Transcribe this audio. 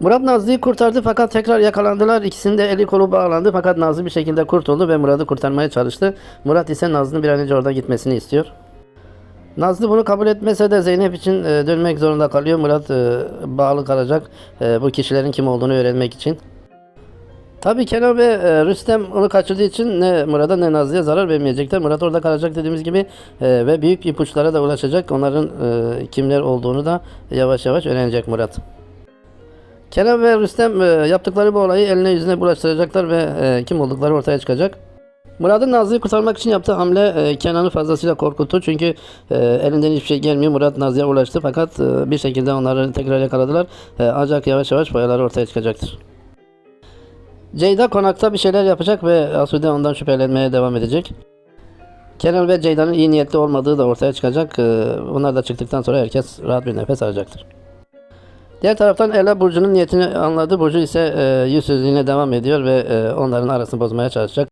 Murat Nazlı'yı kurtardı fakat tekrar yakalandılar. İkisinin de eli kolu bağlandı fakat Nazlı bir şekilde kurtuldu ve Murat'ı kurtarmaya çalıştı. Murat ise Nazlı'nın bir an önce oradan gitmesini istiyor. Nazlı bunu kabul etmese de Zeynep için e, dönmek zorunda kalıyor. Murat e, bağlı kalacak e, bu kişilerin kim olduğunu öğrenmek için. Tabii Kenan ve Rüstem onu kaçırdığı için ne Murat'a ne Nazlı'ya zarar vermeyecekler. Murat orada kalacak dediğimiz gibi ve büyük ipuçlara da ulaşacak. Onların kimler olduğunu da yavaş yavaş öğrenecek Murat. Kenan ve Rüstem e, yaptıkları bu olayı eline yüzüne bulaştıracaklar ve e, kim oldukları ortaya çıkacak. Murat'ın Nazlı'yı kurtarmak için yaptığı hamle e, Kenan'ı fazlasıyla korkuttu. Çünkü elinden hiçbir şey gelmiyor. Murat Nazlı'ya ulaştı fakat bir şekilde onları tekrar yakaladılar. Ancak yavaş yavaş boyaları ortaya çıkacaktır. Ceyda konakta bir şeyler yapacak ve Asude ondan şüphelenmeye devam edecek. Kenan ve Ceyda'nın iyi niyetli olmadığı da ortaya çıkacak. Bunlar da çıktıktan sonra herkes rahat bir nefes alacaktır. Diğer taraftan Ela Burcu'nun niyetini anladı. Burcu ise e, yüzsüzlüğüne devam ediyor ve e, onların arasını bozmaya çalışacak.